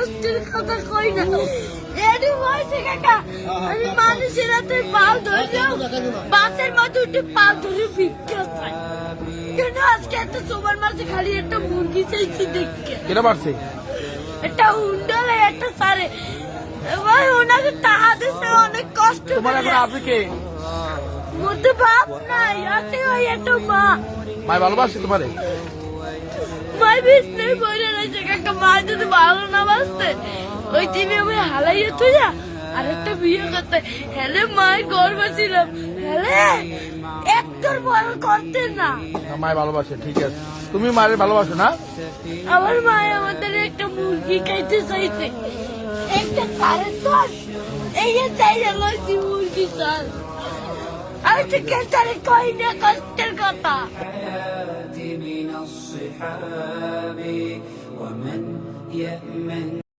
কষ্টের কথা কই না। এডি হয়েছে কাকা আমি মানুষের হাতে পাল ধরলেও বাসের মধ্যে উঠে পাল ধরে ভিক্ষা চাই কেন আজকে সবার মাঝে খালি একটা মুরগি চাইছি দেখতে? কেটা পারছে একটা হুন্ডালে একটা সারে। এবার ওনাকে অনেক কষ্ট তোমার এখন আছে কে? মধ্যে বাপ নাই আছে ওই একটা মা। মাই ভালোবাসে তোমারে? মাই রয়েছে মা যদি ভালো না বাসতে ওই দিনে আমি হালাইয়ে তুই যা আর একটা বিয়ে করতে। হেলে মায়ের গর্ব ছিলাম হেলে একটার বড় করতে না। না, মায় ভালোবাসে ঠিক আছে। তুমি মায়ের ভালোবাসো না? আমার মায় আমাদের একটা মুরগি খাইতে চাইছে। একটা সাড়ে দশ এই যে চাই লইছি মুরগি চাল আমি তো কেটারে কই না কষ্টের কথা। الصحاب ومن يأمن